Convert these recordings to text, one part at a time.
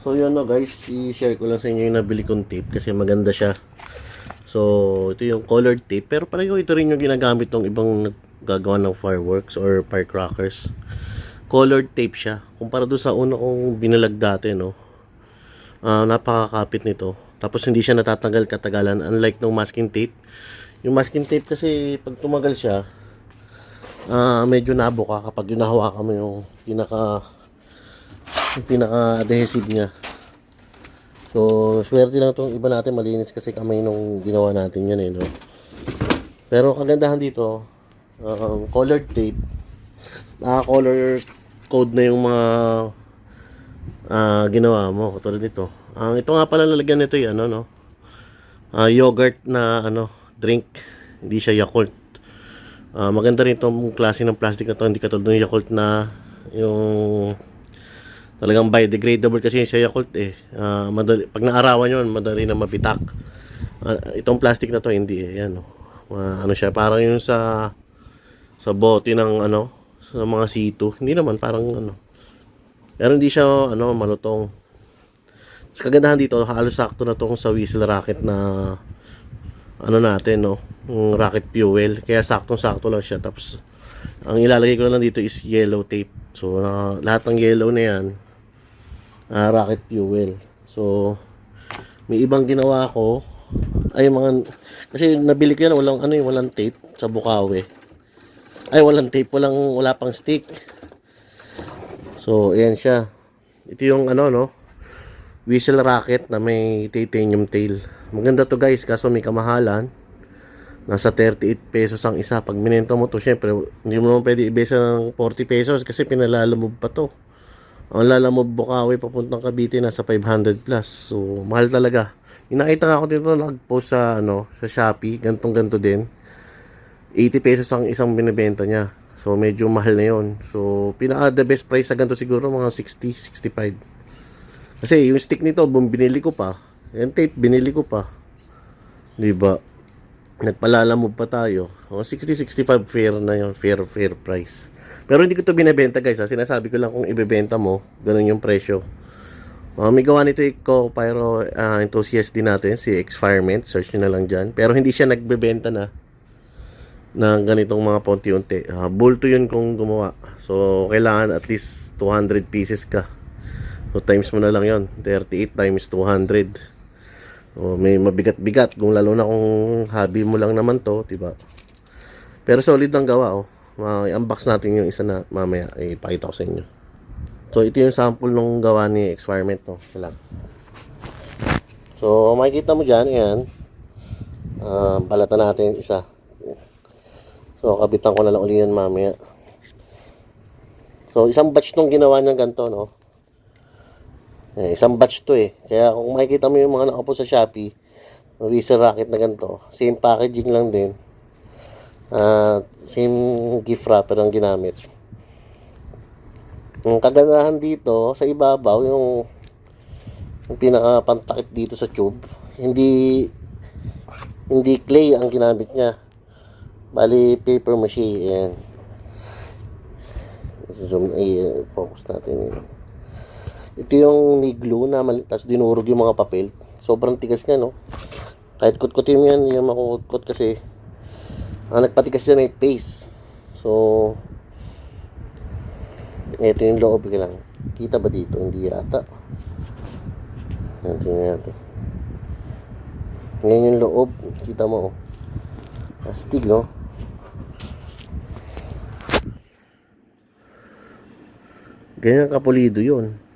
So yun no guys, i-share ko lang sa inyo yung nabili kong tape kasi maganda siya. So ito yung colored tape pero palagi ko ito rin yung ginagamit ng ibang naggagawa ng fireworks or firecrackers. Colored tape siya. Kumpara doon sa una kong binalag dati no. Ah, napakakapit nito. Tapos hindi siya natatanggal katagalan unlike ng masking tape. Yung masking tape kasi pag tumagal siya, ah medyo nabuka kapag yung nahawakan mo yung pinaka yung pinaka-adhesive niya. So, swerte lang itong iba natin malinis kasi kamay nung ginawa natin yan eh, no? Pero kagandahan dito, um, colored tape, naka-color code na yung mga ah, ginawa mo, katulad nito. Ang ito nga pala lalagyan nito yung ano, no? Ah, yogurt na ano, drink. Hindi siya Yakult. Ah, maganda rin itong klase ng plastic na to, hindi katulad ng Yakult na yung talagang biodegradable kasi sa Yakult eh. Ah, madali, pag naarawan yun, madali na mabitak. Ah, itong plastic na to, hindi eh. Yan, oh. Ah, ano siya, parang yung sa sa bote ng ano, sa mga C2. Hindi naman, parang ano. Pero hindi siya, ano, malutong. Mas kagandahan dito, halos sakto na tong sa whistle racket na ano natin, no? Yung rocket fuel. Kaya saktong-sakto lang siya. Tapos, ang ilalagay ko lang dito is yellow tape. So, na, lahat ng yellow na yan, ah, rocket fuel. So, may ibang ginawa ko. Ay, mga, kasi nabili ko yan, walang, ano yung walang tape sa Bukawi. Ay, walang tape, walang, wala pang stick. So, ayan siya. Ito yung ano, no? Whistle racket na may titanium tail. Maganda to guys, kaso may kamahalan. Nasa 38 pesos ang isa. Pag minento mo to, syempre, hindi mo naman pwede ibesa ng 40 pesos kasi pinalalamove pa to. Ang lalamove Bukawi papuntang Cavite nasa 500 plus. So, mahal talaga. Inakita nga ako dito nag-post sa ano, sa Shopee, gantong ganto din. 80 pesos ang isang binibenta niya. So, medyo mahal na yon. So, pinaka the best price sa ganito siguro mga 60, 65. Kasi yung stick nito, bum- binili ko pa. Yung tape, binili ko pa. Di ba? Nagpalalamove pa tayo. O, 60-65 fair na yon Fair, fair price. Pero hindi ko to binebenta guys. Ha? Sinasabi ko lang kung ibebenta mo, ganun yung presyo. Uh, may gawa nito ko pyro uh, enthusiast din natin, si Exfirement. Search nyo na lang dyan. Pero hindi siya nagbebenta na ng ganitong mga ponti-unti. Uh, bulto yun kung gumawa. So, kailangan at least 200 pieces ka. So, times mo na lang yon 38 times 200. So, may mabigat-bigat. Kung lalo na kung hobby mo lang naman to, diba? Pero solid ang gawa, oh. I-unbox natin yung isa na mamaya. Ipakita ko sa inyo. So, ito yung sample nung gawa ni Experiment, no? Wala. So, makikita mo dyan, yan. Uh, balatan natin isa. So, kabitan ko na lang uli yan mamaya. So, isang batch nung ginawa niya ganito, no? Eh, isang batch to eh. Kaya kung makikita mo yung mga nakapo sa Shopee, Whistle Rocket na ganito, same packaging lang din. Ah, same gift wrapper ang ginamit. Ang kagandahan dito, sa ibabaw, yung, yung pinakapantakip dito sa tube, hindi hindi clay ang ginamit niya. Bali, paper mache. Ayan. Zoom, ay, focus natin. yun. Ito yung glue na mali, tapos dinurog yung mga papel. Sobrang tigas niya, no? Kahit kutkutin mo yan, hindi yung makukutkot kasi ang nagpatigas yan ay paste. So, ito yung loob ko lang. Kita ba dito? Hindi yata. Yan, tingnan natin. Ngayon yung loob. Kita mo, oh. Astig, no? Ganyan kapulido yun.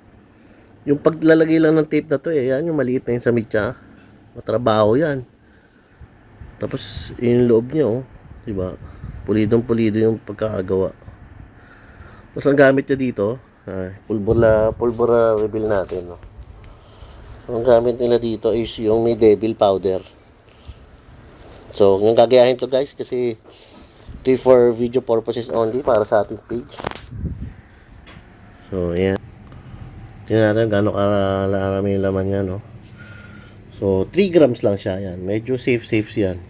Yung paglalagay lang ng tape na to, eh, yan yung maliit na yung sa mitya. Matrabaho yan. Tapos, yung loob niya, oh. Diba? Pulidong pulido yung pagkakagawa. Tapos, ang gamit niya dito, ah, pulbura, pulbura reveal natin, no? Ang gamit nila dito is yung may devil powder. So, yung gagayahin to guys kasi for video purposes only para sa ating page. So, ayan. Tingnan natin gano'ng karami yung laman niya, no? So, 3 grams lang siya, yan. Medyo safe, safe yan.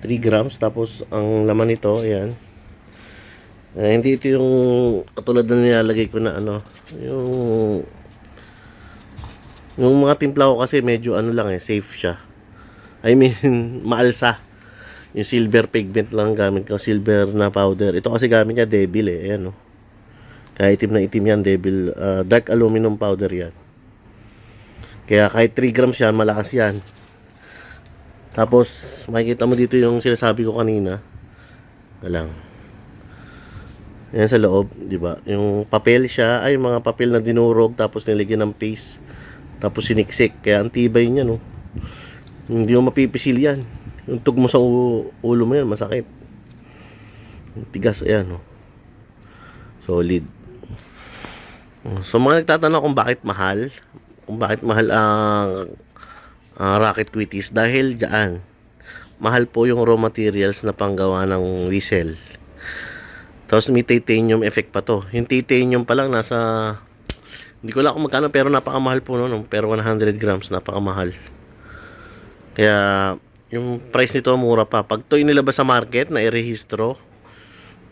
3 grams, tapos ang laman nito, ayan. Eh, hindi ito yung katulad na nilalagay ko na ano, yung Yung mga timpla ko kasi medyo ano lang eh, safe siya. I mean, maalsa. Yung silver pigment lang gamit ko, silver na powder. Ito kasi gamit niya devil eh, ayan oh. Kaya itim na itim yan, devil. ah, dark aluminum powder yan. Kaya kahit 3 grams yan, malakas yan. Tapos, makikita mo dito yung sinasabi ko kanina. Alang. Yan sa loob, di ba? Yung papel siya, ay mga papel na dinurog, tapos nilagyan ng paste. Tapos siniksik. Kaya ang tibay niya, no? Hindi mo mapipisil yan. Yung tug mo sa ulo mo yan, masakit. Tigas, ayan, no? Solid. So, mga nagtatanong kung bakit mahal, kung bakit mahal ang ang rocket quitties dahil diyan mahal po yung raw materials na panggawa ng whistle. Tapos may titanium effect pa to. Yung titanium pa lang nasa hindi ko lang kung magkano pero napakamahal po no, pero 100 grams napakamahal. Kaya yung price nito mura pa. Pag to inilabas sa market na irehistro,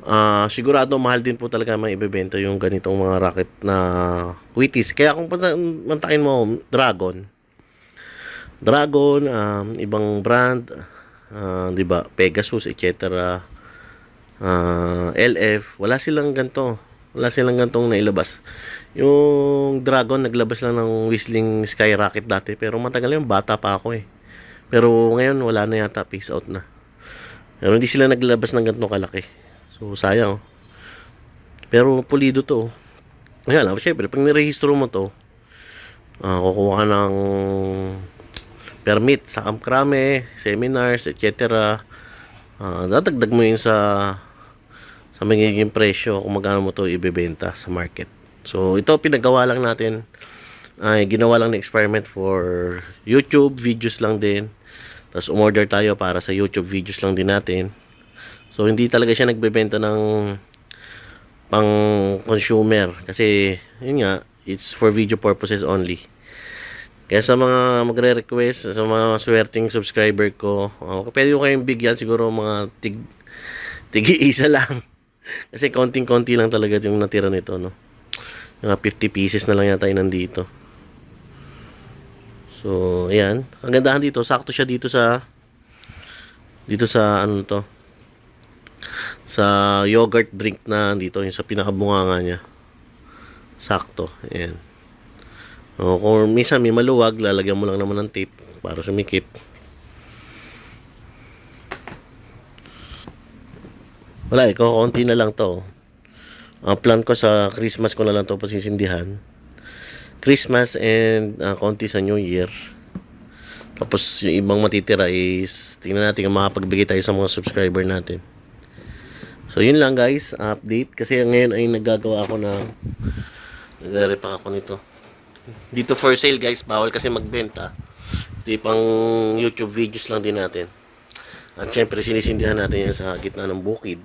ah sigurado mahal din po talaga may ibebenta yung ganitong mga rocket na quitties. Kaya kung mantakin mo Dragon, Dragon, um, ibang brand, ah, 'di ba? Pegasus, etc. Ah, LF, wala silang ganto. Wala silang gantong nailabas. Yung Dragon naglabas lang ng Whistling Skyrocket dati, pero matagal yung bata pa ako eh. Pero ngayon wala na yata, peace out na. Pero hindi sila naglabas ng ganito kalaki. So sayang. Pero pulido to. Kaya lang, syempre, pag nirehistro mo to, ah, kukuha ka ng permit sa kamkrame, seminars, etc. Ah, dadagdag mo yun sa sa magiging presyo kung magkano mo to ibebenta sa market. So, ito pinagawa lang natin. Ay, ginawa lang na experiment for YouTube videos lang din. Tapos umorder tayo para sa YouTube videos lang din natin. So, hindi talaga siya nagbebenta ng pang consumer kasi yun nga, it's for video purposes only. Kaya sa mga magre-request, sa mga swerting subscriber ko, uh, pwede ko kayong bigyan siguro mga tig, tig-isa lang. Kasi konting-konti lang talaga yung natira nito, no? Mga 50 pieces na lang yata yung nandito. So, ayan. Ang gandahan dito, sakto siya dito sa dito sa ano to sa yogurt drink na dito yung sa pinakabunganga niya. Sakto. Ayan. O, kung minsan may maluwag, lalagyan mo lang naman ng tape para sumikip. Wala, ikaw, konti na lang to. Ang plan ko sa Christmas ko na lang to pasisindihan. Christmas and ah, konti sa New Year. Tapos yung ibang matitira is tingnan natin kung makapagbigay tayo sa mga subscriber natin. So yun lang guys, update. Kasi ngayon ay naggagawa ako na nagre-repack ako nito. Dito for sale guys, bawal kasi magbenta. Ito YouTube videos lang din natin. At syempre sinisindihan natin yan sa gitna ng bukid.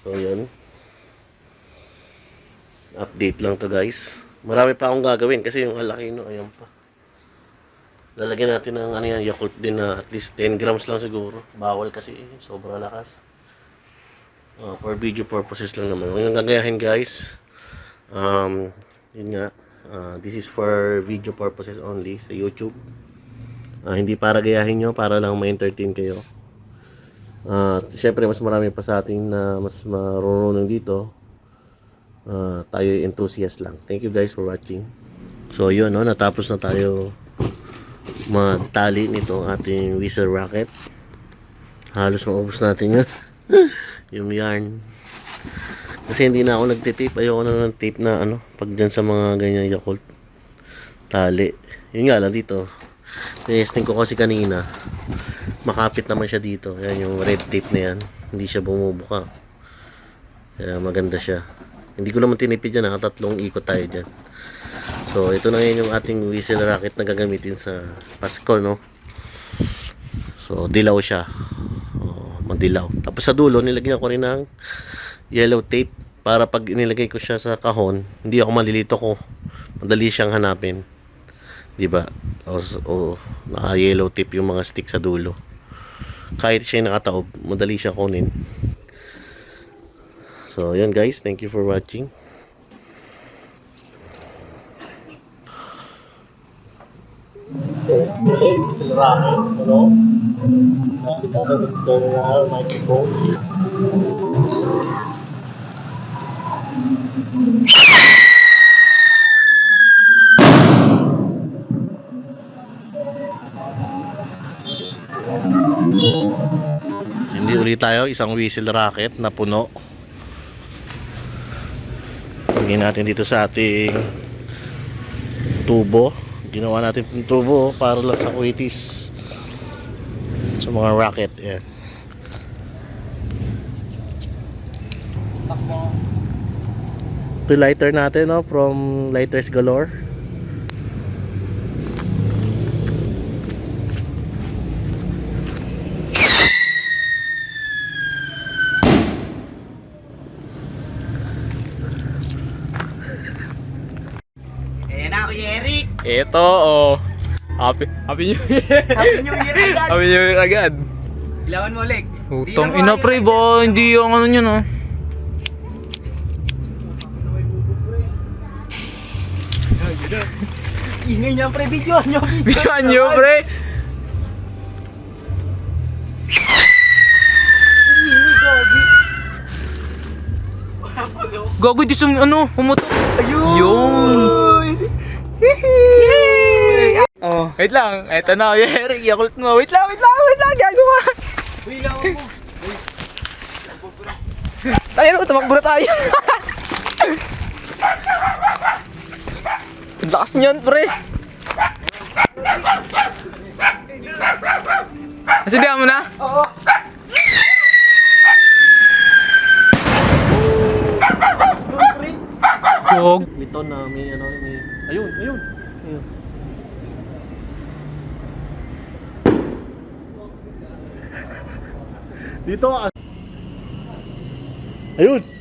So yun. Update lang to guys. Marami pa akong gagawin kasi yung alaki no, ayan pa. Lalagyan natin ng ano yan, Yakult din na at least 10 grams lang siguro. Bawal kasi, eh, sobrang lakas. Uh, for video purposes lang naman. Huwag yung gagayahin guys. Um, yun nga. uh, this is for video purposes only sa YouTube. Ah, hindi para gayahin nyo, para lang ma-entertain kayo. Ah, Siyempre, mas marami pa sa atin na mas marunong dito. Ah, tayo enthusiast lang. Thank you guys for watching. So, yun, no, natapos na tayo matali nito ating whistle rocket. Halos maubos natin yun. yung yarn. Kasi hindi na ako nagtitape. Ayoko na ng tape na ano, pag dyan sa mga ganyan Yakult tali. Yun nga lang dito. Testing ko kasi kanina. Makapit naman siya dito. Yan yung red tape na yan. Hindi siya bumubuka. Kaya maganda siya. Hindi ko naman tinipid yan. Nakatatlong ikot tayo dyan. So, ito na ngayon yung ating whistle rocket na gagamitin sa Pasko, no? So, dilaw siya. Oh, madilaw. Tapos sa dulo, nilagyan ko rin ng yellow tape para pag inilagay ko siya sa kahon, hindi ako malilito ko. Madali siyang hanapin. 'Di ba? O, o naka yellow tape yung mga stick sa dulo. Kahit siya nakataob, madali siya kunin. So, yun guys. Thank you for watching. Racket, ano? Hindi ulit tayo, isang whistle racket na puno. Lagyan natin dito sa ating tubo. Ginawa natin itong tubo para lang sa kuitis. Mga racket. Yan. Ito lighter natin no, from Lighters Galore. Ayan na, Kuya Eric. Ito, oh. Happy, happy New Year. Happy New Year agad. happy New Year agad. Ilawan mo ulit. Utang ina pre, ba hindi yung ano yun, oh. Ingay niya, pre. Video nyo. Bigyan nyo, pre. Ingay, gogi. Gago, di sum, ano, humutok. Ayun. Yun. Oh. Wait lang, eto na, Eric, yakult mo. Wait lang, wait lang, wait lang, gago ka. Uy, ilawan mo. Tayo na, tumakbo na tayo. Ang lakas niyan, pre. Nasindihan mo na? Oo. Gog. Ito na may ano, may... Ayun, ayun. Dito ah. Ayun.